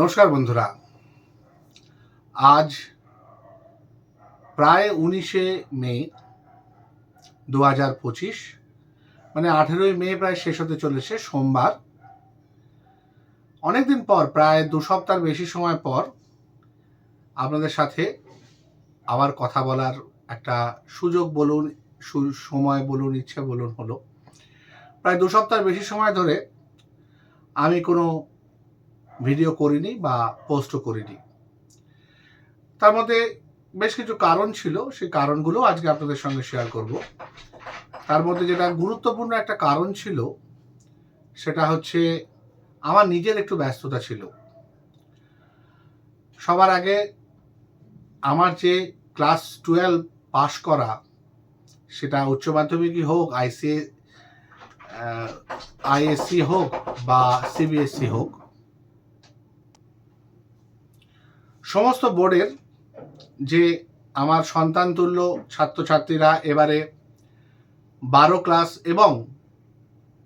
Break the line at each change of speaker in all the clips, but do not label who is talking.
নমস্কার বন্ধুরা। আজ প্রায় উনিশে মে দু হাজার পঁচিশ মানে আঠেরোই মে প্রায় শেষ হতে চলেছে সোমবার। অনেকদিন পর, প্রায় দু সপ্তাহ বেশি সময় পর আপনাদের সাথে আবার কথা বলার একটা সুযোগ বলুন সময় বলুন, ইচ্ছে বলুন হলো। প্রায় দু সপ্তাহ বেশি সময় ধরে আমি কোনো ভিডিও করিনি বা পোস্টও করিনি। তার মধ্যে বেশ কিছু কারণ ছিল, সেই কারণগুলো আজকে আপনাদের সঙ্গে শেয়ার করব। তার মধ্যে যেটা গুরুত্বপূর্ণ একটা কারণ ছিল, সেটা হচ্ছে আমার নিজের একটু ব্যস্ততা ছিল। সবার আগে আমার যে ক্লাস টুয়েলভ পাশ করা, সেটা উচ্চ মাধ্যমিকই হোক আইসি আইএসসি হোক বা সিবিএসসি হোক সমস্ত বোর্ডের যে আমার সন্তান তুল্য ছাত্রছাত্রীরা এবারে বারো ক্লাস এবং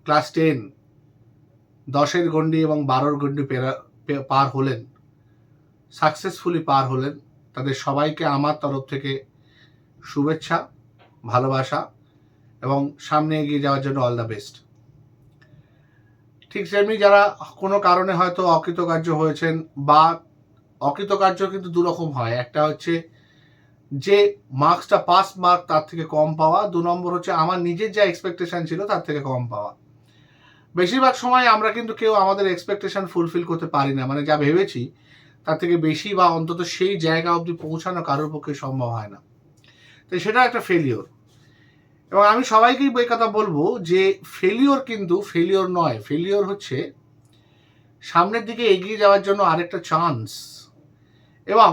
ক্লাস টেন, দশের গণ্ডি এবং বারোর গণ্ডি পেরা পার হলেন, সাকসেসফুলি পার হলেন। তাদের সবাইকে আমার তরফ থেকে শুভেচ্ছা, ভালোবাসা এবং সামনে এগিয়ে যাওয়ার জন্য অল দ্য বেস্ট। ঠিক সেমনি যারা কোনো কারণে হয়তো অকৃতকার্য হয়েছেন বা অকৃতকার্য কিন্তু দুরকম হয়। একটা হচ্ছে যে মার্কসটা পাস মার্ক তার থেকে কম পাওয়া, দু নম্বর হচ্ছে আমার নিজের যা এক্সপেকটেশন ছিল তার থেকে কম পাওয়া। বেশিরভাগ সময় আমরা কিন্তু কেউ আমাদের এক্সপেকটেশন ফুলফিল করতে পারি না। মানে যা ভেবেছি, তার থেকে বেশি বা অন্তত সেই জায়গা অবধি পৌঁছানো কারোর পক্ষে সম্ভব হয় না। তো সেটা একটা ফেলিওর এবং আমি সবাইকেই এই কথা বলব যে ফেলিওর কিন্তু ফেলিওর নয়। ফেলিওর হচ্ছে সামনের দিকে এগিয়ে যাওয়ার জন্য আরেকটা চান্স এবং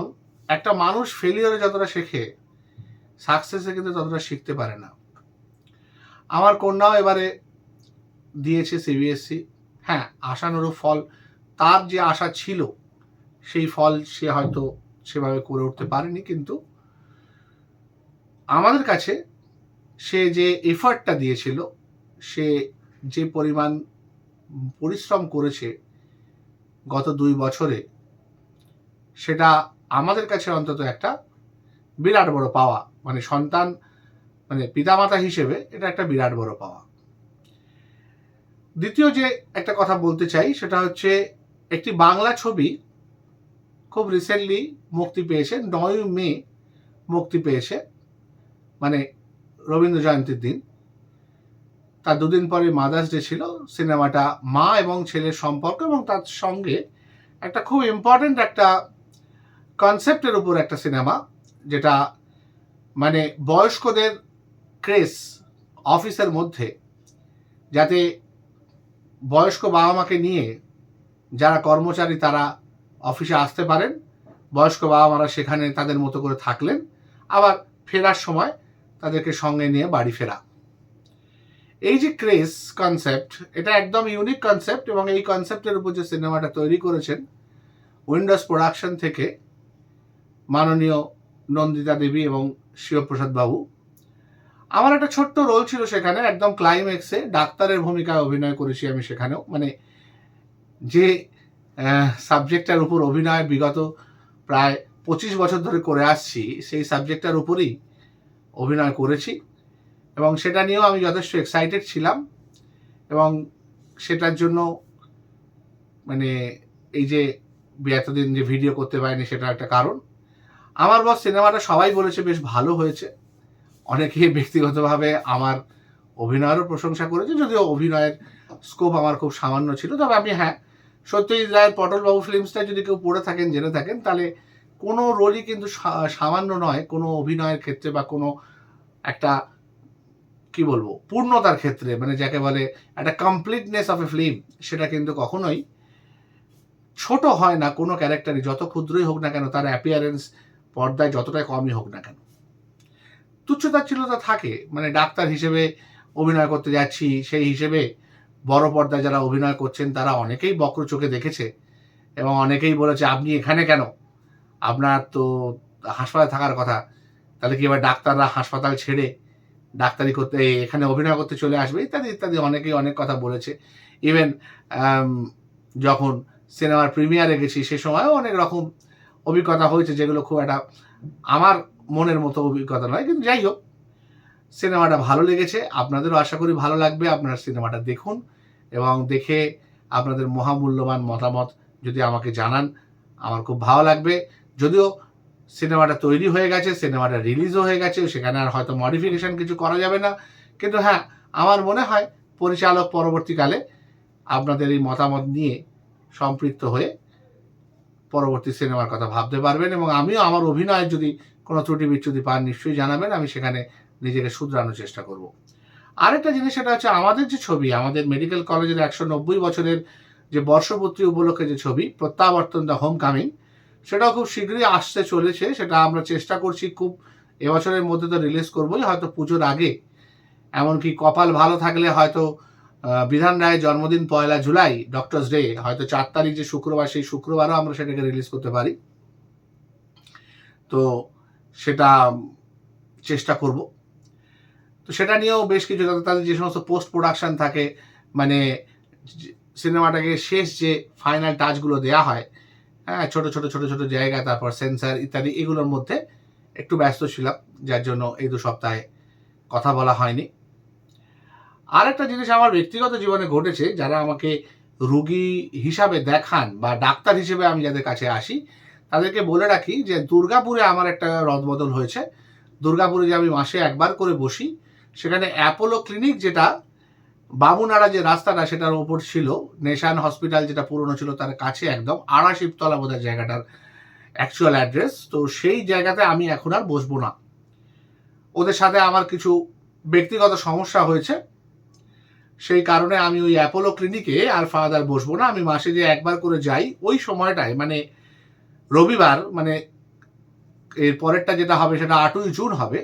একটা মানুষ ফেলিওরে যতটা শেখে সাকসেসে কিন্তু ততটা শিখতে পারে না। আমার কন্যাও এবারে দিয়েছে সিবিএসসি হ্যাঁ আশানুরূপ ফল। তার যে আশা ছিল, সেই ফল সে হয়তো সেভাবে করে উঠতে পারেনি, কিন্তু আমাদের কাছে সে যে এফার্টটা দিয়েছিল, সে যে পরিমাণ পরিশ্রম করেছে গত দুই বছরে সেটা আমাদের কাছে অন্তত একটা বিরাট বড় পাওয়া মানে সন্তান মানে পিতামাতা হিসেবে এটা একটা বিরাট বড় পাওয়া। দ্বিতীয় যে একটা কথা বলতে চাই, সেটা হচ্ছে একটি বাংলা ছবি খুব রিসেন্টলি মুক্তি পেয়েছে, নয় মে মুক্তি পেয়েছে মানে রবীন্দ্র জয়ন্তীর দিন। তার দুদিন পরে মাদার্স ডে ছিল, সিনেমাটা মা এবং ছেলের সম্পর্ক এবং তার সঙ্গে একটা খুব ইম্পর্ট্যান্ট একটা কনসেপ্টের উপর একটা সিনেমা যেটা মানে বয়স্কদের ক্রেস অফিসের মধ্যে, যাতে বয়স্ক বাবা মাকে নিয়ে যারা কর্মচারী তারা অফিসে আসতে পারেন, বয়স্ক বাবা মারা সেখানে তাদের মতো করে থাকলেন, আবার ফেরার সময় তাদেরকে সঙ্গে নিয়ে বাড়ি ফেরা। এই যে ক্রেস কনসেপ্ট এটা একদম ইউনিক কনসেপ্ট এবং এই কনসেপ্টের উপর যে সিনেমাটা তৈরি করেছেন উইন্ডোজ প্রোডাকশন থেকে মাননীয় নন্দিতা দেবী এবং শিবপ্রসাদ বাবু। আমার একটা ছোট্ট রোল ছিল সেখানে, একদম ক্লাইম্যাক্সে ডাক্তারের ভূমিকায় অভিনয় করেছি আমি সেখানেও। মানে যে সাবজেক্টটার উপর অভিনয় বিগত প্রায় পঁচিশ বছর ধরে করে আসছি, সেই সাবজেক্টটার উপরই অভিনয় করেছি। এবং সেটা নিয়েও আমি যথেষ্ট এক্সাইটেড ছিলাম। এবং সেটার জন্য মানে এই যে, এতদিন যে ভিডিও করতে পারিনি সেটা একটা কারণ। আমার বস সিনেমাটা সবাই বলেছে বেশ ভালো হয়েছে। অনেকে ব্যক্তিগতভাবে আমার অভিনয়েরও প্রশংসা করেছে, যদিও অভিনয়ের স্কোপ আমার খুব সামান্য ছিল। তবে আমি হ্যাঁ সত্যজিৎ রায়ের পটলবাবু ফিল্মসটা যদি কেউ পড়ে থাকেন, জেনে থাকেন, তাহলে কোনো রোলই কিন্তু সামান্য নয়, কোনো অভিনয়ের ক্ষেত্রে বা কোনো একটা, কি বলব, পূর্ণতার ক্ষেত্রে মানে যাকে বলে একটা কমপ্লিটনেস অফ এ ফিল্ম সেটা কিন্তু কখনোই ছোট হয় না কোনো ক্যারেক্টারই যত ক্ষুদ্রই হোক না কেন, তার অ্যাপিয়ারেন্স পর্দায় যতটাই কমই হোক না কেন। তুচ্ছতাচ্ছিলতা থাকে মানে ডাক্তার হিসেবে অভিনয় করতে যাচ্ছি, সেই হিসেবে বড় পর্দায় যারা অভিনয় করছেন, তারা অনেকেই বক্র চোখে দেখেছে এবং অনেকেই বলেছে, আপনি এখানে কেন? আপনার তো হাসপাতালে থাকার কথা। তাহলে কি এবার ডাক্তাররা হাসপাতাল ছেড়ে ডাক্তারি করতে, এখানে অভিনয় করতে চলে আসবে? ইত্যাদি ইত্যাদি অনেকেই অনেক কথা বলেছে। ইভেন যখন সিনেমার প্রিমিয়ারে গেছি, সে সময়ও অনেক রকম অভিজ্ঞতা হয়েছে যেগুলো খুব একটা আমার মনের মতো অভিজ্ঞতা নয়, কিন্তু যাই হোক, সিনেমাটা ভালো লেগেছে, আপনাদেরও আশা করি ভালো লাগবে, আপনারা সিনেমাটা দেখুন এবং দেখে আপনাদের মহামূল্যবান মতামত যদি আমাকে জানান, আমার খুব ভালো লাগবে। যদিও সিনেমাটা তৈরি হয়ে গেছে, সিনেমাটা রিলিজও হয়ে গেছে, সেখানে আর হয়তো মডিফিকেশন কিছু করা যাবে না, কিন্তু হ্যাঁ আমার মনে হয় পরিচালক পরবর্তীকালে আপনাদের এই মতামত নিয়ে সম্পৃক্ত হয়ে পরবর্তী সিনেমার কথা ভাবতে পারবেন এবং আমিও আমার অভিনয়ের যদি কোনো ত্রুটি বিচ্যুতি পান, নিশ্চয়ই জানাবেন, আমি সেখানে নিজেকে শুধরানোর চেষ্টা করব। আরেকটা জিনিস সেটা হচ্ছে আমাদের যে ছবি, আমাদের মেডিকেল কলেজের একশো নব্বই বছরের যে বর্ষপূর্তি উপলক্ষে যে ছবি, প্রত্যাবর্তন দ্য হোম কামিং সেটাও খুব শীঘ্রই আসতে চলেছে, সেটা আমরা চেষ্টা করছি খুব এবছরের মধ্যে তো রিলিজ করবোই, হয়তো পুজোর আগে। এমনকি কপাল ভালো থাকলে হয়তো বিধান রায়ের জন্মদিন পয়লা জুলাই ডক্টরস ডে হয়তো চার তারিখ যে শুক্রবার, সেই শুক্রবারও আমরা সেটাকে রিলিজ করতে পারি। তো সেটা চেষ্টা করব। তো সেটা নিয়েও বেশ কিছু তাদের- যে সমস্ত পোস্ট প্রোডাকশন থাকে মানে সিনেমাটাকে শেষ যে ফাইনাল টাচগুলো দেয়া হয় হ্যাঁ ছোটো ছোটো ছোটো ছোটো জায়গা, তারপর সেন্সার ইত্যাদি, এগুলোর মধ্যে একটু ব্যস্ত ছিলাম, যার জন্য এই দু সপ্তাহে কথা বলা হয়নি। আরেকটা জিনিস আমার ব্যক্তিগত জীবনে ঘটেছে, যারা আমাকে রুগী হিসাবে দেখান বা ডাক্তার হিসেবে আমি যাদের কাছে আসি, তাদেরকে বলে রাখি যে দুর্গাপুরে আমার একটা রদবদল হয়েছে। দুর্গাপুরে যে আমি মাসে একবার করে বসি, সেখানে অ্যাপোলো ক্লিনিক যেটা বামুনাড়া যে রাস্তাটা সেটার ওপর ছিল, নেশান হসপিটাল যেটা পুরনো ছিল তার কাছে একদম আড়াশিবতলা বোধহয় জায়গাটার অ্যাকচুয়াল অ্যাড্রেস তো সেই জায়গাতে আমি এখন আর বসবো না। ওদের সাথে আমার কিছু ব্যক্তিগত সমস্যা হয়েছে। সেই কারণে আমি ওই অ্যাপোলো ক্লিনিকে আর ফাদার বসবো না। আমি মাসে যে একবার করে যাই, ওই সময়টায় মানে রবিবার মানে এর পরেরটা যেটা হবে সেটা আটই জুন হবে।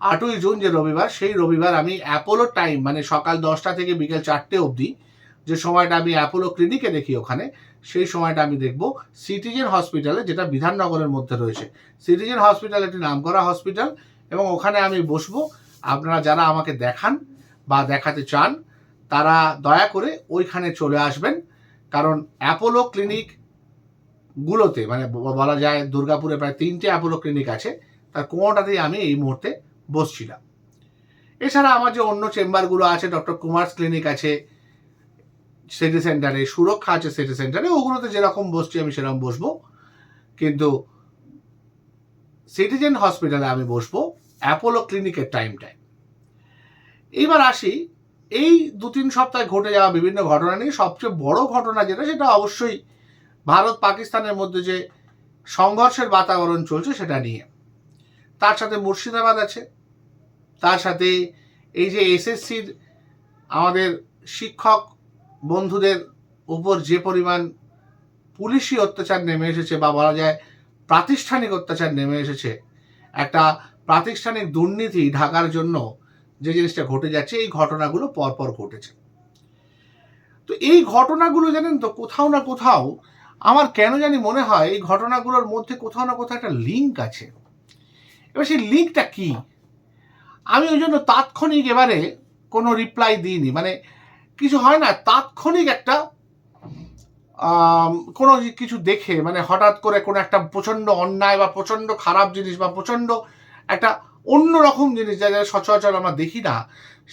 আটই জুন যে রবিবার, সেই রবিবার আমি অ্যাপোলো টাইম মানে সকাল দশটা থেকে বিকেল চারটে অবধি যে সময়টা আমি অ্যাপোলো ক্লিনিকে দেখি ওখানে, সেই সময়টা আমি দেখব সিটিজেন হসপিটালে, যেটা বিধাননগরের মধ্যে রয়েছে। সিটিজেন হসপিটাল একটি নামকরা হসপিটাল এবং ওখানে আমি বসবো। আপনারা যারা আমাকে দেখান বা দেখাতে চান তারা দয়া করে ওইখানে চলে আসবেন। কারণ অ্যাপোলো ক্লিনিক গুলোতে মানে বলা যায় দুর্গাপুরে প্রায় তিনটে অ্যাপোলো ক্লিনিক আছে, তার কোনোটাতেই আমি এই মুহূর্তে বসছিলাম এছাড়া আমার যে অন্য চেম্বারগুলো আছে, ডক্টর কুমার্স ক্লিনিক আছে, সিটি সেন্টারে, সুরক্ষা আছে সিটি সেন্টারে, ওগুলোতে যেরকম বসছি আমি সেরকম বসবো। কিন্তু সিটিজেন হসপিটালে আমি বসবো অ্যাপোলো ক্লিনিকের টাইমটায়। এইবার আসি এই দু তিন সপ্তাহে ঘটে যাওয়া বিভিন্ন ঘটনা নিয়ে সবচেয়ে বড় ঘটনা যেটা, সেটা অবশ্যই ভারত পাকিস্তানের মধ্যে যে সংঘর্ষের বাতাবরণ চলছে সেটা নিয়ে। তার সাথে মুর্শিদাবাদ আছে। তার সাথে এই যে এসএসসির আমাদের শিক্ষক বন্ধুদের উপর যে পরিমাণ পুলিশি অত্যাচার নেমে এসেছে বা বলা যায় প্রাতিষ্ঠানিক অত্যাচার নেমে এসেছে, একটা প্রাতিষ্ঠানিক দুর্নীতি ঢাকার জন্য যে জিনিসটা ঘটে যাচ্ছে, এই ঘটনাগুলো পরপর ঘটেছে। তো এই ঘটনাগুলো জানেন তো, কোথাও না কোথাও আমার কেন জানি মনে হয় এই ঘটনাগুলোর মধ্যে কোথাও না কোথাও একটা লিঙ্ক আছে। এবার সেই লিঙ্কটা কি? আমি ওই জন্য তাৎক্ষণিক এবারে কোনো রিপ্লাই দিইনি। মানে কিছু হয় না, তাৎক্ষণিক একটা কোনো কিছু দেখে মানে হঠাৎ করে কোনো একটা প্রচণ্ড অন্যায় বা প্রচণ্ড খারাপ জিনিস বা প্রচণ্ড একটা অন্য রকম জিনিস যা যা সচরাচর আমরা দেখি না,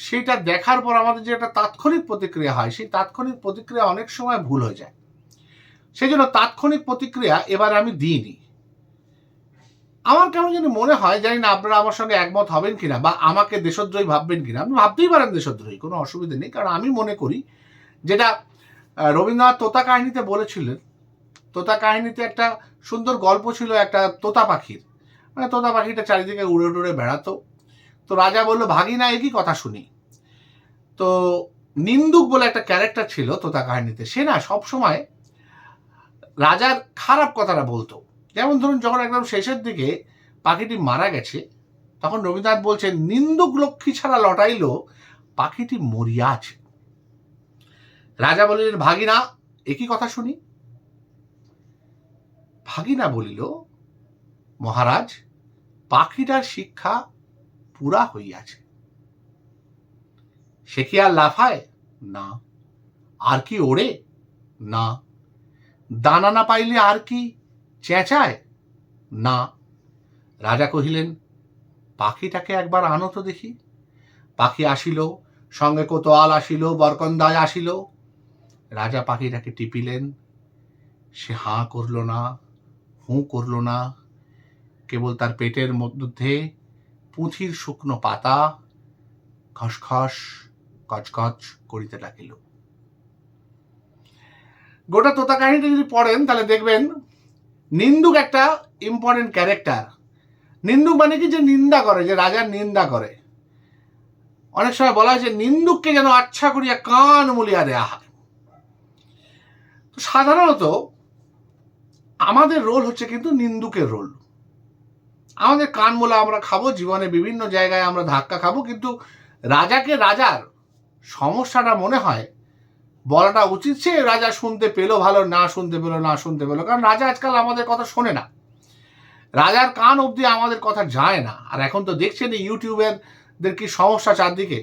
সেটা দেখার পর আমাদের যে একটা তাৎক্ষণিক প্রতিক্রিয়া হয়, সেই তাৎক্ষণিক প্রতিক্রিয়া অনেক সময় ভুল হয়ে যায়। সেই জন্য তাৎক্ষণিক প্রতিক্রিয়া এবার আমি দিইনি। আমার কেমন যেন মনে হয়, জানি না আপনারা আমার সঙ্গে একমত হবেন কিনা বা আমাকে দেশদ্রোহী ভাববেন কিনা, আপনি ভাবতেই পারেন দেশদ্রোহী, কোনো অসুবিধা নেই। কারণ আমি মনে করি যেটা রবীন্দ্রনাথ তোতা কাহিনীতে বলেছিলেন, তোতা কাহিনীতে একটা সুন্দর গল্প ছিল একটা তোতা পাখির। মানে তোতা পাখিটা চারিদিকে উড়ে উড়ে বেড়াতো। তো রাজা বলল ভাগি না একই কথা শুনি? তো নিন্দুক বলে একটা ক্যারেক্টার ছিল তোতা কাহিনীতে। সে না সবসময় রাজার খারাপ কথাটা বলতো। যেমন ধরুন, যখন একদম শেষের দিকে পাখিটি মারা গেছে, তখন রবীন্দ্রনাথ বলছেন, নিন্দুক লক্ষ্মী ছাড়া লটাইলো পাখিটি মরিয়া আছে। রাজা বলিলেন, ভাগিনা একই কথা শুনি? ভাগিনা বলিল মহারাজ, পাখিটার শিক্ষা পুরা হইয়াছে। সে কি আর লাফায়? না। আর কি ওড়ে? না। দানা না পাইলে আর কি চেঁচায়? না। রাজা কহিলেন, পাখিটাকে একবার আনো তো দেখি। পাখি আসিল, সঙ্গে কোতোয়াল আসিল, বরকন্দায় আসিল। রাজা পাখিটাকে টিপিলেন, সে হাঁ করল না, হুঁ করল না। কেবল তার পেটের মধ্যে পুঁথির শুকনো পাতা খসখস, কচকচ করিতে লাগিল। গোটা তোতা কাহিনীটা যদি পড়েন, তাহলে দেখবেন নিন্দুক একটা ইম্পর্টেন্ট ক্যারেক্টার নিন্দুক মানে কি? যে নিন্দা করে, যে রাজার নিন্দা করে। অনেক সময় বলা হয় যে নিন্দুককে যেন আচ্ছা করিয়া কান মুলিয়া দেয়া হয়। সাধারণত আমাদের রোল হচ্ছে কিন্তু নিন্দুকের রোল আমাদের কান মোলা আমরা খাব, জীবনে বিভিন্ন জায়গায় আমরা ধাক্কা খাব, কিন্তু রাজাকে রাজার সমস্যাটা মনে হয়, বলাটা উচিত সে রাজা শুনতে পেল ভালো, না শুনতে পেল, না শুনতে পেল। কারণ রাজা আজকাল আমাদের কথা শোনে না। রাজার কান অবধি আমাদের কথা যায় না। আর এখন তো দেখছেন ইউটিউবারদের কি সমস্যা চারদিকে।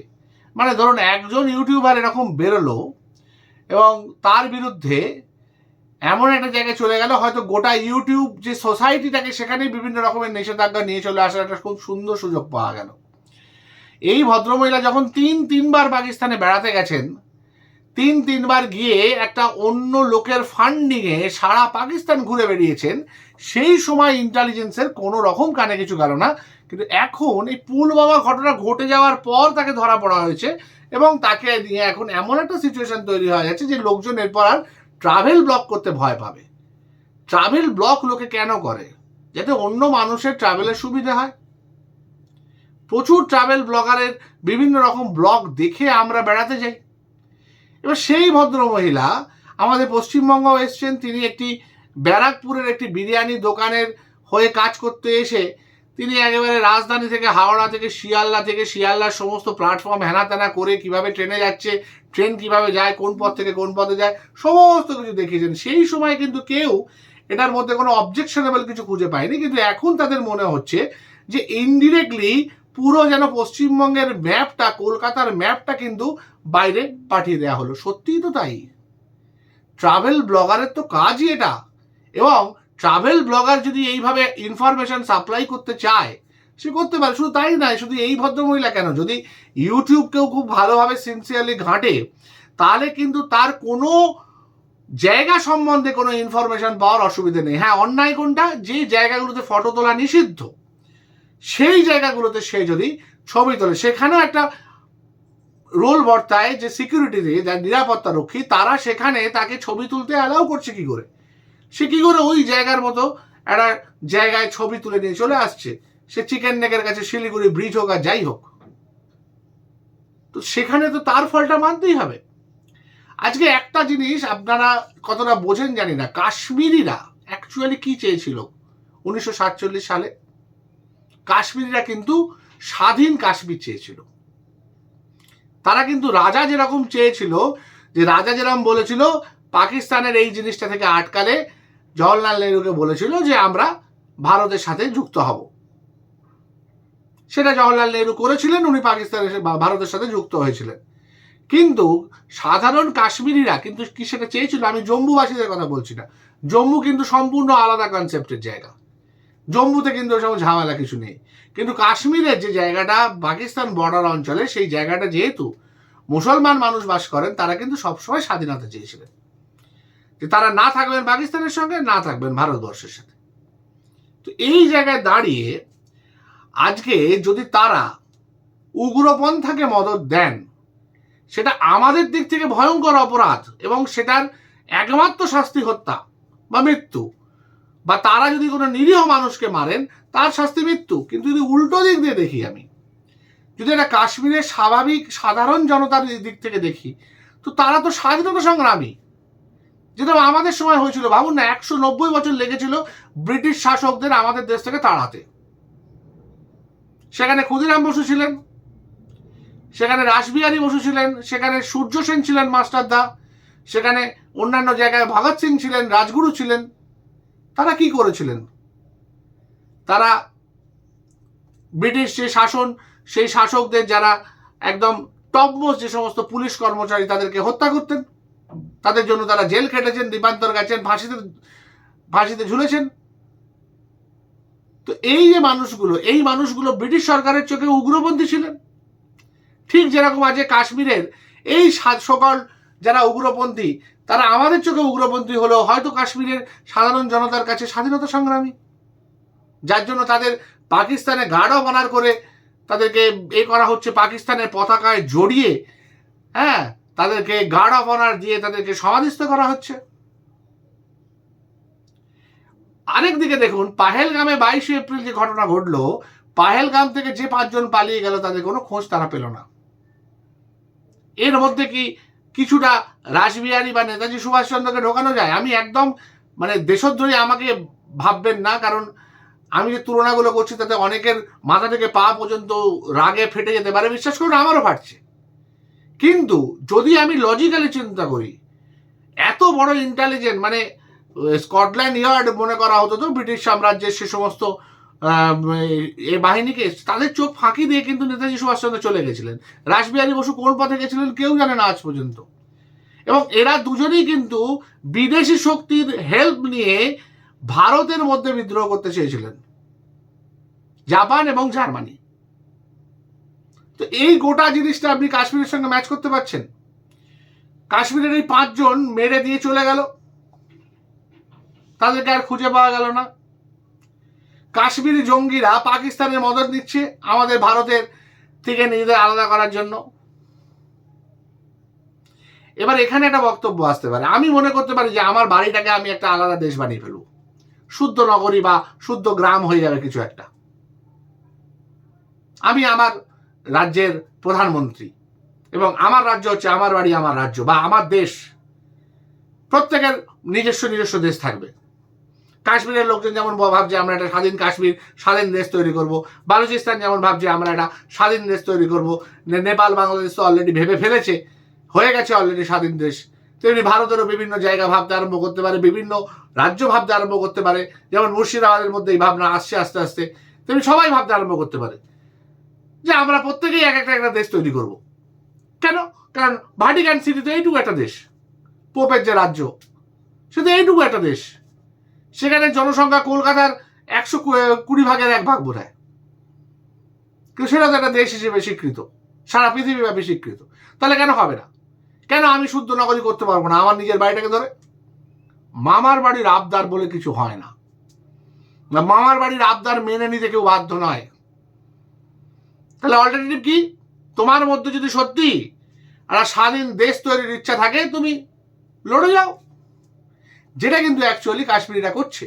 মানে ধরুন একজন ইউটিউবার এরকম বেরোলো এবং তার বিরুদ্ধে এমন একটা জায়গায় চলে গেল, হয়তো গোটা ইউটিউব যে সোসাইটিটাকে সেখানে বিভিন্ন রকমের নিষেধাজ্ঞা নিয়ে চলে আসার একটা খুব সুন্দর সুযোগ পাওয়া গেল। এই ভদ্রমহিলা যখন তিন তিনবার পাকিস্তানে বেড়াতে গেছেন, তিন তিনবার গিয়ে একটা অন্য লোকের ফান্ডিংয়ে সারা পাকিস্তান ঘুরে বেরিয়েছেন সেই সময় ইন্টেলিজেন্সের কোনো রকম কানে কিছু গেল না। কিন্তু এখন এই পুলবামা ঘটনা ঘটে যাওয়ার পর তাকে ধরা পড়া হয়েছে এবং তাকে নিয়ে এখন এমন একটা সিচুয়েশন তৈরি হয়ে যাচ্ছে যে লোকজন এরপর আর ট্রাভেল ব্লক করতে ভয় পাবে। ট্রাভেল ব্লক লোকে কেন করে? যাতে অন্য মানুষের ট্রাভেলের সুবিধা হয়। প্রচুর ট্রাভেল ব্লগারের বিভিন্ন রকম ব্লগ দেখে আমরা বেড়াতে যাই। এবার সেই ভদ্র মহিলা আমাদের পশ্চিমবঙ্গ এসছেন। তিনি একটি ব্যারাকপুরের একটি বিরিয়ানি দোকানের হয়ে কাজ করতে এসে তিনি একেবারে রাজধানী থেকে হাওড়া থেকে শিয়ালদা থেকে শিয়ালদার সমস্ত প্ল্যাটফর্ম হেনা তেনা করে কীভাবে ট্রেনে যাচ্ছে ট্রেন কীভাবে যায়, কোন পথ থেকে কোন পথে যায়, সমস্ত কিছু দেখিয়েছেন। সেই সময় কিন্তু কেউ এটার মধ্যে কোনো অবজেকশনেবল কিছু খুঁজে পায়নি, কিন্তু এখন তাদের মনে হচ্ছে যে ইনডিরেক্টলি পুরো যেন পশ্চিমবঙ্গের ম্যাপটা কলকাতার ম্যাপটা কিন্তু বাইরে পাঠিয়ে দেওয়া হলো। সত্যিই তো তাই। ট্রাভেল ব্লগারের তো কাজই এটা। এবং ট্রাভেল ব্লগার যদি এইভাবে ইনফরমেশন সাপ্লাই করতে চায় সে করতে পারে, শুধু তাই নয়, শুধু এই ভদ্রমহিলা কেন? যদি ইউটিউবকেও খুব ভালোভাবে সিনসিয়ারলি ঘাঁটে, তাহলে কিন্তু তার কোনো জায়গা সম্বন্ধে কোনো ইনফরমেশন পাওয়ার অসুবিধে নেই। হ্যাঁ অন্যায় কোনটা? যে জায়গাগুলোতে ফটো তোলা নিষিদ্ধ, সেই জায়গাগুলোতে সে যদি ছবি তোলে, সেখানেও একটা রোল বর্তায় যে সিকিউরিটি দিয়ে যার নিরাপত্তা রক্ষী, তারা সেখানে তাকে ছবি তুলতে অ্যালাউ করছে কি করে? সে কি করে ওই জায়গার মতো একটা জায়গায় ছবি তুলে নিয়ে চলে আসছে? সে চিকেন নেকের কাছে, শিলিগুড়ি ব্রিজ হোক আর যাই হোক, তো সেখানে তো তার ফলটা মানতেই হবে। আজকে একটা জিনিস আপনারা কতটা বোঝেন জানি না, কাশ্মীরিরা অ্যাকচুয়ালি কি চেয়েছিল উনিশশো সাতচল্লিশ সালে? কাশ্মীরিরা কিন্তু স্বাধীন কাশ্মীর চেয়েছিল। তারা কিন্তু রাজা যেরকম চেয়েছিল, যে রাজা যেরকম বলেছিল, পাকিস্তানের এই জিনিসটা থেকে আটকালে জওয়াহরলাল নেহরুকে বলেছিল যে আমরা ভারতের সাথে যুক্ত হব। সেটা জওয়াহরলাল নেহরু করেছিলেন, উনি পাকিস্তানের ভারতের সাথে যুক্ত হয়েছিলেন। কিন্তু সাধারণ কাশ্মীরিরা কিন্তু কি সেটা চেয়েছিল? আমি জম্মুবাসীদের কথা বলছি না। জম্মু কিন্তু সম্পূর্ণ আলাদা কনসেপ্টের জায়গা। জম্মুতে কিন্তু ওসব ঝামেলা কিছু নেই। কিন্তু কাশ্মীরের যে জায়গাটা, পাকিস্তান বর্ডার অঞ্চলে সেই জায়গাটা যেহেতু মুসলমান মানুষ বাস করেন, তারা কিন্তু সবসময় স্বাধীনতা চেয়েছিলেন। যে তারা না থাকবেন পাকিস্তানের সঙ্গে, না থাকবেন ভারতবর্ষের সাথে। তো এই জায়গায় দাঁড়িয়ে আজকে যদি তারা উগ্রপন্থাকে মদত দেন, সেটা আমাদের দিক থেকে ভয়ঙ্কর অপরাধ এবং সেটার একমাত্র শাস্তি হত্যা বা মৃত্যু। বা তারা যদি কোনো নিরীহ মানুষকে মারেন, তার শাস্তি মৃত্যু। কিন্তু যদি উল্টো দিক দিয়ে দেখি আমি, যদি এটা কাশ্মীরের স্বাভাবিক সাধারণ জনতার দিক থেকে দেখি, তো তারা তো স্বাধীনতা সংগ্রামী। যেটা আমাদের সময় হয়েছিল, ভাবুন না, একশো নব্বই বছর লেগেছিল ব্রিটিশ শাসকদের আমাদের দেশ থেকে তাড়াতে। সেখানে ক্ষুদিরাম বসু ছিলেন, সেখানে রাসবিহারী বসু ছিলেন, সেখানে সূর্য সেন ছিলেন মাস্টারদা সেখানে অন্যান্য জায়গায় ভগৎ সিং ছিলেন, রাজগুরু ছিলেন। তারা কি করেছিলেন? তারা ব্রিটিশ যে শাসন, সেই শাসকদের যারা একদম টপমোস্ট যে সমস্ত পুলিশ কর্মচারী তাদেরকে হত্যা করতেন, তাদের জন্য তারা জেল খেটেছেন দ্বীপান্তর গেছেন, ফাঁসিতে ফাঁসিতে ঝুলেছেন। তো এই যে মানুষগুলো, এই মানুষগুলো ব্রিটিশ সরকারের চোখে উগ্রপন্থী ছিলেন। ঠিক যেরকম আজকে কাশ্মীরের এই সকল যারা উগ্রপন্থী, তারা আমাদের চোখে উগ্রপন্থী হলেও হয়তো কাশ্মীরের সাধারণ জনতার কাছে স্বাধীনতা সংগ্রামী। যার জন্য তাদের পাকিস্তানে গার্ড অফ অনার করে তাদেরকে এ করা হচ্ছে পাকিস্তানের পতাকায় জড়িয়ে হ্যাঁ তাদেরকে গার্ড অফ অনার দিয়ে তাদেরকে সমাধিস্থ করা হচ্ছে। আরেক দিকে দেখুন, পাহেলগামে বাইশে এপ্রিল যে ঘটনা ঘটলো, পাহেলগাম থেকে যে পাঁচজন পালিয়ে গেল, তাদের কোনো খোঁজ তারা পেল না। এর মধ্যে কি কিছুটা রাসবিহারী বা নেতাজি সুভাষচন্দ্রকে ঢোকানো যায়? আমি একদম মানে দেশদ্রোহী আমাকে ভাববেন না, কারণ আমি যে তুলনাগুলো করছি, তাতে অনেকের মাথা থেকে পা পর্যন্ত রাগে ফেটে যেতে পারে, বিশ্বাস করুন, আমারও ফাটছে। কিন্তু যদি আমি লজিক্যালি চিন্তা করি, এত বড় ইন্টেলিজেন্ট মানে স্কটল্যান্ড ইয়ার্ড মনে করা হতো তো, ব্রিটিশ সাম্রাজ্যের সে সমস্ত এ বাহিনীকে, তাদের চোখ ফাঁকি দিয়ে কিন্তু নেতাজি সুভাষচন্দ্র চলে গেছিলেন। রাসবিহারী বসু কোন পথে গেছিলেন কেউ জানে না আজ পর্যন্ত। এবং এরা দুজনেই কিন্তু বিদেশি শক্তির হেল্প নিয়ে ভারতের মধ্যে বিদ্রোহ করতে চেয়েছিলেন। জাপান এবং জার্মানি। তো এই গোটা জিনিসটা আপনি কাশ্মীরের সঙ্গে ম্যাচ করতে পারছেন। কাশ্মীরের এই পাঁচজন মেরে দিয়ে চলে গেল। তাদেরকে আর খুঁজে পাওয়া গেল না। কাশ্মীরি জঙ্গিরা পাকিস্তানের মদত নিচ্ছে আমাদের ভারতের থেকে নিজেদের আলাদা করার জন্য। এবার এখানে একটা বক্তব্য আসতে পারে। আমি মনে করতে পারি যে আমার বাড়িটাকে আমি একটা আলাদা দেশ বানিয়ে ফেলব। শুদ্ধ নগরী বা শুদ্ধ গ্রাম হয়ে যাবে কিছু একটা। আমি আমার রাজ্যের প্রধানমন্ত্রী এবং আমার রাজ্য হচ্ছে আমার বাড়ি, আমার রাজ্য বা আমার দেশ। প্রত্যেকের নিজস্ব নিজস্ব দেশ থাকবে। কাশ্মীরের লোকজন যেমন ভাবছে আমরা একটা স্বাধীন কাশ্মীর, স্বাধীন দেশ তৈরি করব। বালুচিস্তান যেমন ভাবছে আমরা একটা স্বাধীন দেশ তৈরি করব। নেপাল, বাংলাদেশ তো অলরেডি ভেবে ফেলেছে, হয়ে গেছে অলরেডি স্বাধীন দেশ। তেমনি ভারতেরও বিভিন্ন জায়গা ভাবতে আরম্ভ করতে পারে, বিভিন্ন রাজ্য ভাবতে আরম্ভ করতে পারে। যেমন মুর্শিদাবাদের মধ্যে এই ভাবনা আসছে আস্তে আস্তে। তেমনি সবাই ভাবতে আরম্ভ করতে পারে যে আমরা প্রত্যেকেই এক একটা একটা দেশ তৈরি করব। কেন? কারণ ভাটিকান সিটি তো এইটুকু একটা দেশ। পোপের যে রাজ্য, সে তো এইটুকু একটা দেশ। সেখানে জনসংখ্যা কলকাতার একশো কুড়ি ভাগের এক ভাগ বোধ হয় কিন্তু সেটা তো একটা দেশ হিসেবে স্বীকৃত। সারা পৃথিবীব্যাপী স্বীকৃত। তাহলে কেন হবে না? কেন আমি শুদ্ধ নগরী করতে পারব না? আমার নিজের বাড়িটাকে ধরে? মামার বাড়ির আবদার বলে কিছু হয় না। না, মামার বাড়ির আবদার মেনে নিতে কেউ বাধ্য নয়। তাহলে অল্টারনেটিভ কি? তোমার মধ্যে যদি সত্যি একটা স্বাধীন দেশ তৈরির ইচ্ছা থাকে তুমি লড়ে যাও। যেটা কিন্তু অ্যাকচুয়ালি কাশ্মীরিরা করছে।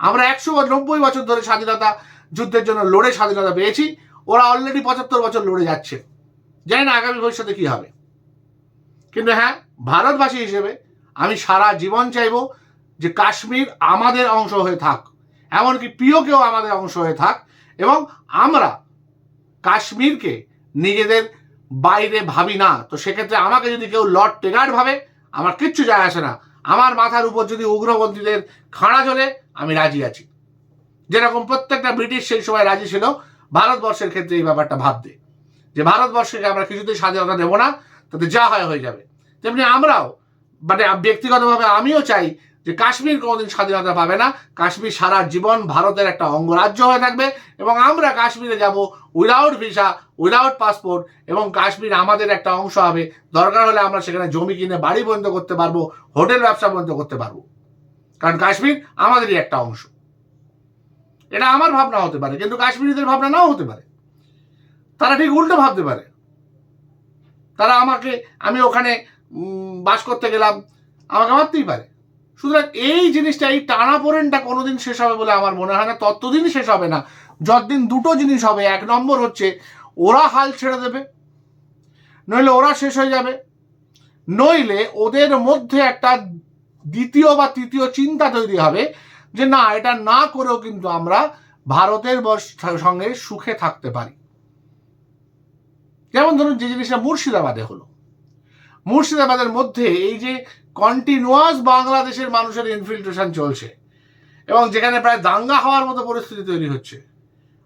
আমরা একশো নব্বই বছর ধরে স্বাধীনতা যুদ্ধের জন্য লড়ে স্বাধীনতা পেয়েছি, ওরা অলরেডি পঁচাত্তর বছর লড়ে যাচ্ছে। জানি না আগামী ভবিষ্যতে কি হবে। কিন্তু হ্যাঁ ভারতবাসী হিসেবে আমি সারা জীবন চাইব যে কাশ্মীর আমাদের অংশ হয়ে থাক, এমনকি প্রিয়কেও আমাদের অংশ হয়ে থাক, এবং আমরা কাশ্মীরকে নিজেদের বাইরে ভাবি না। তো সেক্ষেত্রে আমাকে যদি কেউ লর্ড টেগার্ড ভাবে, আমার কিচ্ছু যায় আসে না। আমার মাথার উপর যদি উগ্রপন্থীদের খাঁড়া চলে, আমি রাজি আছি। যেরকম প্রত্যেকটা ব্রিটিশ সেই সময় রাজি ছিল, ভারতবর্ষের ক্ষেত্রে এই ব্যাপারটা ভাবতে যে ভারতবর্ষকে আমরা কিছুতেই স্বাধীনতা দেবো না, তাতে যা হয় হয়ে যাবে। তেমনি আমরাও মানে ব্যক্তিগতভাবে আমিও চাই যে কাশ্মীর কোনোদিন স্বাধীনতা পাবে না, কাশ্মীর সারা জীবন ভারতের একটা অঙ্গরাজ্য হয়ে থাকবে এবং আমরা কাশ্মীরে যাব উইদাউট ভিসা উইদাউট পাসপোর্ট এবং কাশ্মীর আমাদের একটা অংশ হবে। দরকার হলে আমরা সেখানে জমি কিনে বাড়ি বন্ধ করতে পারব, হোটেল ব্যবসা বন্ধ করতে পারব। কারণ কাশ্মীর আমাদেরই একটা অংশ। এটা আমার ভাবনা হতে পারে, কিন্তু কাশ্মীরিদের ভাবনা নাও হতে পারে। তারা ঠিক উল্টো ভাবতে পারে। তারা আমাকে, আমি ওখানে বাস করতে গেলাম, আমাকে মারতেই পারে। সুতরাং এই জিনিসটা, এই টানাপোড়েনটা কোনোদিন শেষ হবে বলে আমার মনে হয় না, ততদিন শেষ হবে না। যতদিন দুটো জিনিস হবে, এক নম্বর হচ্ছে ওরা হাল ছেড়ে দেবে, নইলে ওরা শেষ হয়ে যাবে, নইলে ওদের মধ্যে একটা দ্বিতীয় বা তৃতীয় চিন্তা তৈরি হবে যে না, এটা না করেও কিন্তু আমরা ভারতের সঙ্গে সুখে থাকতে পারি। যেমন ধরুন যে জিনিসটা মুর্শিদাবাদে হলো। মুর্শিদাবাদের মধ্যে এই যে কন্টিনিউয়াস বাংলাদেশের মানুষের ইনফিল্ট্রেশন চলছে। এবং যেখানে প্রায় দাঙ্গা হওয়ার মতো পরিস্থিতি তৈরি হচ্ছে।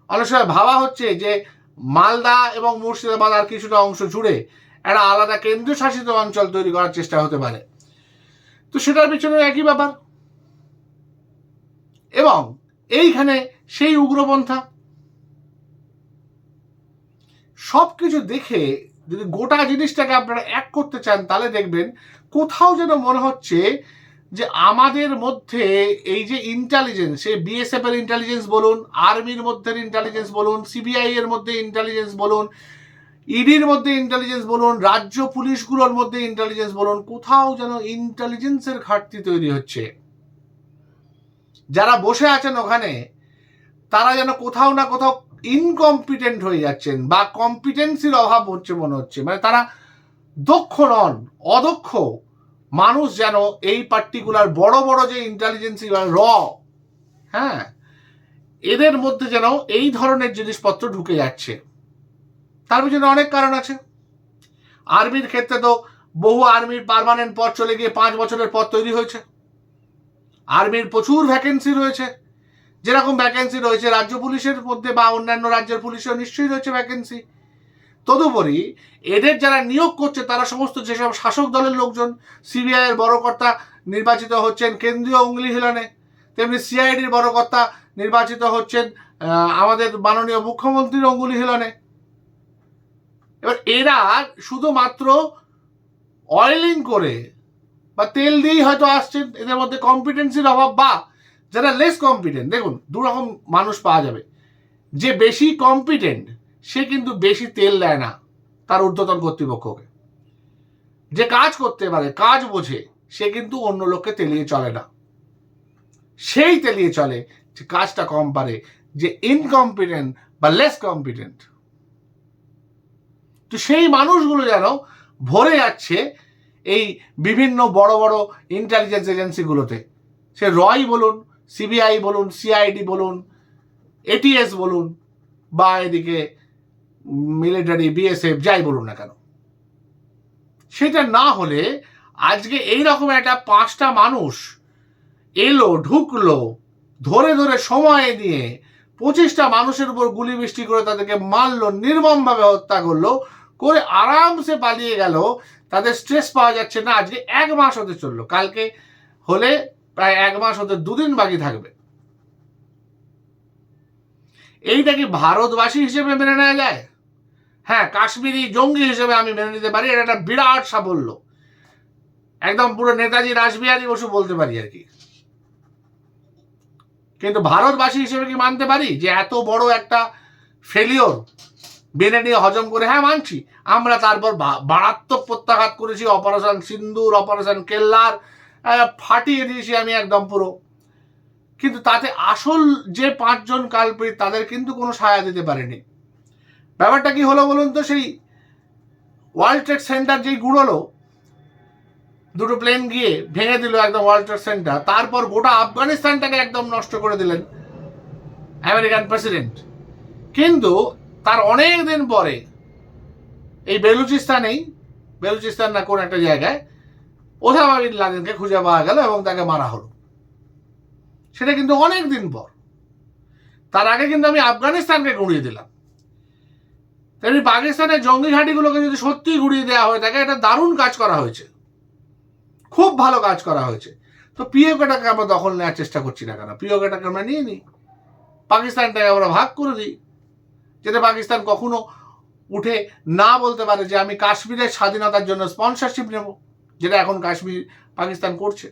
অনেক সময় ভাবা হচ্ছে যে মালদা এবং মুর্শিদাবাদ আর কিছুটা অংশ জুড়ে একটা আলাদা কেন্দ্রশাসিত অঞ্চল তৈরি করার চেষ্টা হতে পারে। তো সেটার পিছনে একই ব্যাপার। এবং এইখানে সেই উগ্রপন্থা। সব কিছু দেখে যদি গোটা জিনিসটাকে আপনারা এক করতে চান, তাহলে দেখবেন কোথাও যেন মনে হচ্ছে যে আমাদের মধ্যে এই যে ইন্টেলিজেন্স সে বিএসএফ এর ইন্টেলিজেন্স বলুন আর্মির মধ্যে ইন্টেলিজেন্স বলুন সিবিআই এর মধ্যে ইন্টেলিজেন্স বলুন ইডির মধ্যে ইন্টেলিজেন্স বলুন, রাজ্য পুলিশগুলোর মধ্যে ইন্টেলিজেন্স বলুন, কোথাও যেন ইন্টেলিজেন্সের ঘাটতি তৈরি হচ্ছে। যারা বসে আছেন ওখানে, তারা যেন কোথাও না কোথাও ইনকম্পিটেন্ট হয়ে যাচ্ছেন বা কম্পিটেন্সির অভাব হচ্ছে মনে হচ্ছে। মানে তারা দক্ষ নন, অদক্ষ। মানুষ যেন এই পার্টিকুলার বড় বড় যে ইন্টেলিজেন্সি বা র হ্যাঁ এদের মধ্যে যেন এই ধরনের জিনিসপত্র ঢুকে যাচ্ছে। তার পিছনে অনেক কারণ আছে। আর্মির ক্ষেত্রে তো বহু আর্মির পারমানেন্ট পদ চলে গিয়ে পাঁচ বছরের পদ তৈরি হয়েছে। আর্মির প্রচুর ভ্যাকেন্সি রয়েছে। যেরকম ভ্যাকেন্সি রয়েছে রাজ্য পুলিশের মধ্যে বা অন্যান্য রাজ্যের পুলিশেও নিশ্চয়ই রয়েছে ভ্যাকেন্সি তদুপরি এদের যারা নিয়োগ করছে, তারা সমস্ত যেসব শাসক দলের লোকজন সিবিআই এর বড় কর্তা নির্বাচিত হচ্ছেন কেন্দ্রীয় উঙ্গলি হিলনে, তেমনি সিআইডির বড় কর্তা নির্বাচিত হচ্ছেন আমাদের মাননীয় মুখ্যমন্ত্রীর অঙ্গুলি হিলনে। এবার এরা শুধুমাত্র অয়েলিং করে বা তেল দিয়েই হয়তো আসছেন, এদের মধ্যে কম্পিটেন্সির অভাব বা যারা লেস কম্পিটেন্ট দেখুন দু রকম মানুষ পাওয়া যাবে। যে বেশি কম্পিটেন্ট সে কিন্তু বেশি তেল দেয় না তার ঊর্ধ্বতন কর্তৃপক্ষকে। যে কাজ করতে পারে, কাজ বোঝে, সে কিন্তু অন্য লোককে তেলিয়ে চলে না। সেই তেলিয়ে চলে যে কাজটা কম পারে, যে ইনকম্পিটেন্ট বা লেস কম্পিটেন্ট তো সেই মানুষগুলো যেন ভরে যাচ্ছে এই বিভিন্ন বড় বড় ইন্টেলিজেন্স এজেন্সিগুলোতে সে রয় বলুন সিবিআই বলুন সিআইডি বলুন এটিএস বলুন, বা এদিকে মিলিটারি বিএসএফ যাই বলুন না কেন। সেটা না হলে আজকে এই রকম একটা পাঁচটা মানুষ এলো, ঢুকলো, ধরে ধরে সময় নিয়ে পঁচিশটা মানুষের উপর গুলি বৃষ্টি করে তাদেরকে মারলো, নির্মমভাবে হত্যা করল, করে আরামসে পালিয়ে গেল, তাদের স্ট্রেস পাওয়া যাচ্ছে না, আজকে এক মাস হতে চলল, কালকে হলে প্রায় এক মাস হতে দুদিন বাকি থাকবে। এইটা কি ভারতবাসী হিসেবে মেনে নেওয়া যায়? হ্যাঁ কাশ্মীরি জঙ্গি হিসেবে আমি মেনে নিতে পারি, এটা একটা বিরাট সাফল্য। একদম পুরো নেতাজি, রাসবিহারী বসু বলতে পারি আর কি। কিন্তু ভারতবাসী হিসেবে কি মানতে পারি? যে এত বড় একটা ফেলিওর মেনে নিয়ে হজম করে হ্যাঁ মানছি। আমরা তারপর মারাত্মক প্রত্যাঘাত করেছি অপারেশন সিন্দুর অপারেশন কেল্লার ফাটিয়ে দিয়েছি আমি একদম পুরো। কিন্তু তাতে আসল যে পাঁচজন কালপ্রিট তাদের কিন্তু কোনো সায়া দিতে পারেনি। ব্যাপারটা কি হলো বলুন তো? সেই ওয়ার্ল্ড ট্রেড সেন্টার যেই গুঁড়োলো, দুটো প্লেন গিয়ে ভেঙে দিল একদম ওয়ার্ল্ড ট্রেড সেন্টার তারপর গোটা আফগানিস্তানটাকে একদম নষ্ট করে দিলেন আমেরিকান প্রেসিডেন্ট কিন্তু তার অনেক দিন পরে এই বেলুচিস্তানেই, বেলুচিস্তান না কোন একটা জায়গায় ওসামা বিন লাদেনকে খুঁজে পাওয়া গেল এবং তাকে মারা হলো। সেটা কিন্তু অনেক দিন পর। তার আগে কিন্তু আমি আফগানিস্তানকে গুঁড়িয়ে দিলাম। তেমনি পাকিস্তানের জঙ্গি ঘাঁটিগুলোকে যদি সত্যিই ঘুরিয়ে দেওয়া হয়ে থাকে এটা দারুণ কাজ করা হয়েছে। খুব ভালো কাজ করা হয়েছে। তো পিওকেটাকে আমরা দখল নেওয়ার চেষ্টা করছি না কেন? পিওকেটাকে আমরা নিয়ে নিই। পাকিস্তানটাকে আমরা ভাগ করে দিই। যেটা পাকিস্তান কখনো উঠে না বলতে পারে যে আমি কাশ্মীরের স্বাধীনতার জন্য স্পন্সরশিপ নেব, যেটা এখন কাশ্মীর পাকিস্তান করছে।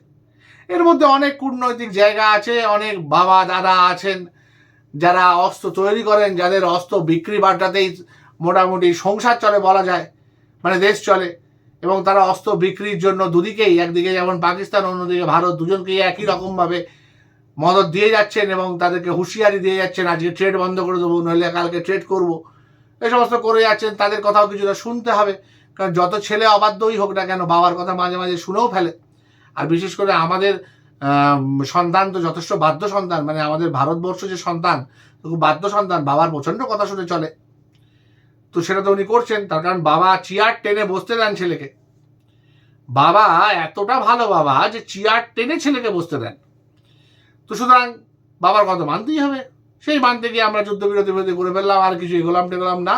এর মধ্যে অনেক কূটনৈতিক জায়গা আছে, অনেক বাবা দাদা আছেন যারা অস্ত্র তৈরি করেন, যাদের অস্ত্র বিক্রি বাট্টাতেই মোটামুটি সংসার চলে বলা যায় মানে দেশ চলে, এবং তারা অস্ত্র বিক্রির জন্য দুদিকেই, একদিকে যেমন পাকিস্তান, অন্যদিকে ভারত, দুজনকেই একই রকমভাবে মদত দিয়ে যাচ্ছেন এবং তাদেরকে হুঁশিয়ারি দিয়ে যাচ্ছেন, আজকে ট্রেড বন্ধ করে দেবো, নইলে কালকে ট্রেড করব। এই সমস্ত করে যাচ্ছেন, তাদের কথাও কিছুটা শুনতে হবে, কারণ যত ছেলে অবাধ্যই হোক না কেন, বাবার কথা মাঝে মাঝে শুনেও ফেলে। আর বিশেষ করে আমাদের সন্তান তো যথেষ্ট বাধ্য সন্তান মানে আমাদের ভারতবর্ষ যে সন্তান বাধ্য সন্তান বাবার প্রচণ্ড কথা শুনে চলে। তো সেটা তো উনি করছেন, তার কারণ বাবা চেয়ার টেনে বসতে দেন ছেলেকে। বাবা এতটা ভালো বাবা যে চেয়ার টেনে ছেলেকে বসতে দেন। তো সুতরাং বাবার কথা মানতেই হবে। সেই মানতে গিয়ে আমরা যুদ্ধবিরতি বিরতি করে ফেললাম, আর কিছু এগোলাম টেগোলাম না।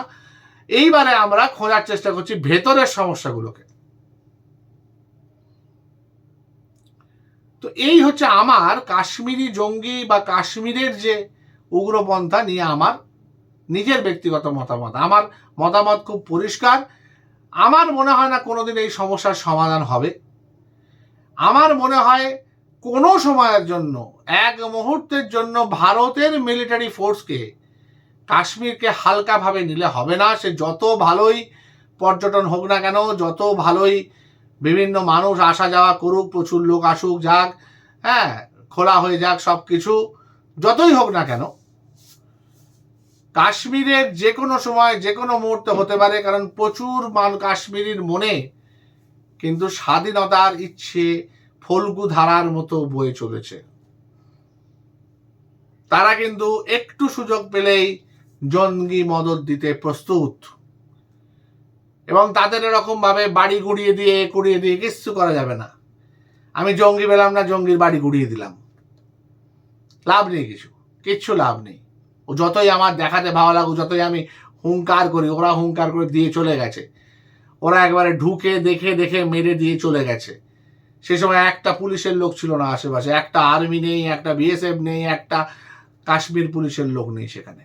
এইবারে আমরা খোঁজার চেষ্টা করছি ভেতরের সমস্যাগুলোকে। তো এই হচ্ছে আমার কাশ্মীরি জঙ্গি বা কাশ্মীরের যে উগ্রপন্থা নিয়ে আমার নিজের ব্যক্তিগত মতামত। আমার মতামত খুব পরিষ্কার। আমার মনে হয় না কোনোদিন এই সমস্যার সমাধান হবে। আমার মনে হয় কোনো সময়ের জন্য, এক মুহূর্তের জন্য ভারতের মিলিটারি ফোর্সকে কাশ্মীরকে হালকাভাবে নিলে হবে না। সে যত ভালোই পর্যটন হোক না কেন, যত ভালোই বিভিন্ন মানুষ আসা যাওয়া করুক, প্রচুর লোক আসুক, যাক হ্যাঁ খোলা হয়ে যাক সব কিছু যতই হোক না কেন কাশ্মীরের যে কোনো সময় যে কোনো মুহূর্তে হতে পারে, কারণ প্রচুর মান কাশ্মীরির মনে কিন্তু স্বাধীনতার ইচ্ছে ফল্গু ধারার মতো বয়ে চলেছে। তারা কিন্তু একটু সুযোগ পেলেই জঙ্গি মদত দিতে প্রস্তুত। এবং তাদের এরকম ভাবে বাড়ি গুড়িয়ে দিয়ে কুড়িয়ে দিয়ে কিচ্ছু করা যাবে না। আমি জঙ্গি পেলাম না, জঙ্গির বাড়ি গুড়িয়ে দিলাম। লাভ নেই কিছু, কিচ্ছু লাভ নেই। যতই আমার দেখাতে ভালো লাগুক, যতই আমি হুঙ্কার করি, ওরা হুঙ্কার করে দিয়ে চলে গেছে। ওরা একবারে ঢুকে দেখে দেখে মেরে দিয়ে চলে গেছে। সে সময় একটা পুলিশের লোক ছিল না আশেপাশে, একটা আর্মি নেই, একটা বিএসএফ নেই, একটা কাশ্মীর পুলিশের লোক নেই সেখানে।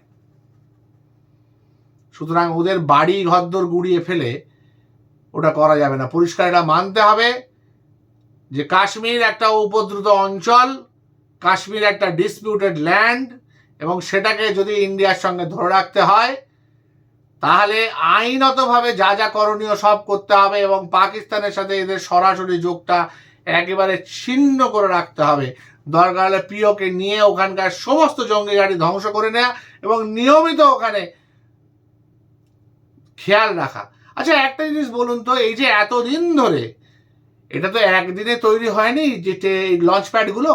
সুতরাং ওদের বাড়ি ঘরদোর গুড়িয়ে ফেলে ওটা করা যাবে না। পরিষ্কার এটা মানতে হবে যে কাশ্মীর একটা উপদ্রুত অঞ্চল, কাশ্মীর একটা ডিসপিউটেড ল্যান্ড এবং সেটাকে যদি ইন্ডিয়ার সঙ্গে ধরে রাখতে হয়, তাহলে আইনতভাবে যা যা করণীয় সব করতে হবে এবং পাকিস্তানের সাথে এদের সরাসরি যোগটা একেবারে ছিন্ন করে রাখতে হবে। দরকার হলে পিওকে নিয়ে ওখানকার সমস্ত জঙ্গি গাড়ি ধ্বংস করে নেওয়া এবং নিয়মিত ওখানে খেয়াল রাখা। আচ্ছা একটা জিনিস বলুন তো, এই যে এতদিন ধরে, এটা তো একদিনে তৈরি হয়নি যে লঞ্চ প্যাডগুলো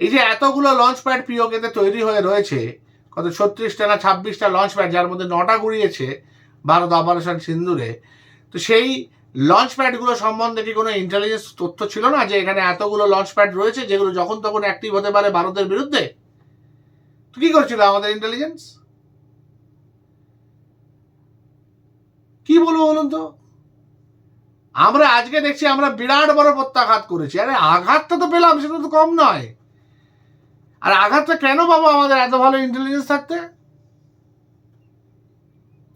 এই যে এতগুলো লঞ্চ প্যাড পিওকেতে তৈরি হয়ে রয়েছে, কত ছত্রিশটা না ছাব্বিশটা লঞ্চ প্যাড যার মধ্যে নটা গুড়িয়েছে ভারত অপারেশন সিন্দুরে তো সেই লঞ্চ প্যাডগুলো সম্বন্ধে কি কোনো ইন্টেলিজেন্স তথ্য ছিল না যে এখানে এতগুলো লঞ্চ প্যাড রয়েছে যেগুলো যখন তখন অ্যাক্টিভ হতে পারে ভারতের বিরুদ্ধে? তো কি করছিল আমাদের ইন্টেলিজেন্স কি বলব বলুন তো? আমরা আজকে দেখছি আমরা বিরাট বড় প্রত্যাঘাত করেছি। আরে আঘাতটা তো পেলাম, সেটা তো কম নয়। আর আঘাতটা কেন পাবো আমাদের এত ভালো ইন্টেলিজেন্স থাকতে?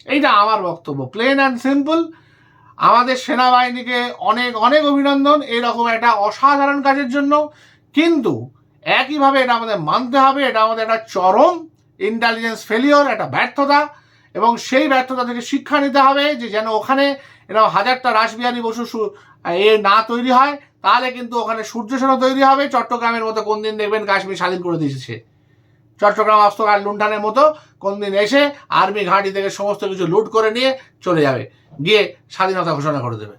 এইটা আমার বক্তব্য। প্লেন অ্যান্ড সিম্পল আমাদের সেনাবাহিনীকে অনেক অনেক অভিনন্দন, এরকম একটা অসাধারণ কাজের জন্য। কিন্তু একইভাবে এটা আমাদের মানতে হবে, এটা আমাদের একটা চরম ইন্টেলিজেন্স ফেলিওর একটা ব্যর্থতা, এবং সেই ব্যর্থতা থেকে শিক্ষা নিতে হবে যে যেন ওখানে এরকম হাজারটা রাসবিহারী বসু এ না তৈরি হয়, তাহলে কিন্তু ওখানে সূর্য সেনা তৈরি হবে। চট্টগ্রামের মতো কোন দিন দেখবেন কাশ্মীর স্বাধীন করে দিয়েছে চট্টগ্রাম অস্ত্রকার লুণ্ঠনের মতো কোন দিন এসে আর্মি ঘাঁটি থেকে সমস্ত কিছু লুট করে নিয়ে চলে যাবে। গিয়ে স্বাধীনতা ঘোষণা করে দেবে।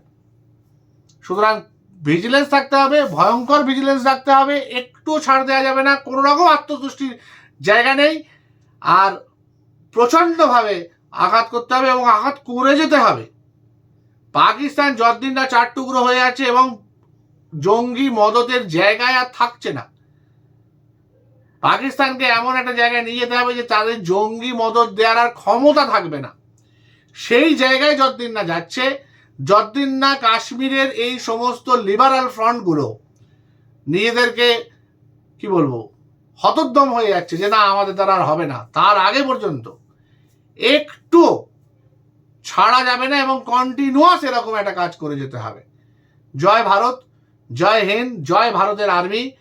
সুতরাং ভিজিলেন্স থাকতে হবে, ভয়ঙ্কর ভিজিলেন্স রাখতে হবে। একটু ছাড় দেওয়া যাবে না, কোনো রকম আত্মতুষ্টির জায়গা নেই। আর প্রচণ্ডভাবে আঘাত করতে হবে এবং আঘাত করে যেতে হবে। পাকিস্তান যতদিন না চার টুকরো হয়ে আছে এবং জঙ্গি মদতের জায়গায় আর থাকছে না। পাকিস্তানকে এমন একটা জায়গায় নিয়ে যেতে হবে যে তাদের জঙ্গি মদত দেওয়ার আর ক্ষমতা থাকবে না। সেই জায়গায় যতদিন না যাচ্ছে, যতদিন না কাশ্মীরের এই সমস্ত লিবারাল ফ্রন্টগুলো নিজেদেরকে, কি বলব, হতোদ্যম হয়ে যাচ্ছে যে না, আমাদের দ্বারা আর হবে না। তার আগে পর্যন্ত একটু ছাড়া যাবে না এবং কন্টিনিউয়াস এরকম একটা কাজ করে যেতে হবে। জয় ভারত, জয় হিন্দ, জয় ভারতের আর্মি।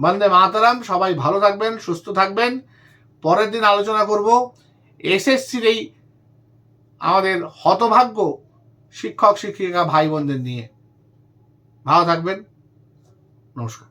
বন্দে মাতারাম, সবাই ভালো থাকবেন, সুস্থ থাকবেন। পরের দিন আলোচনা করব এসএসসির এই আমাদের হতভাগ্য শিক্ষক, শিক্ষিকা ভাই বোনদের নিয়ে। ভালো থাকবেন। নমস্কার।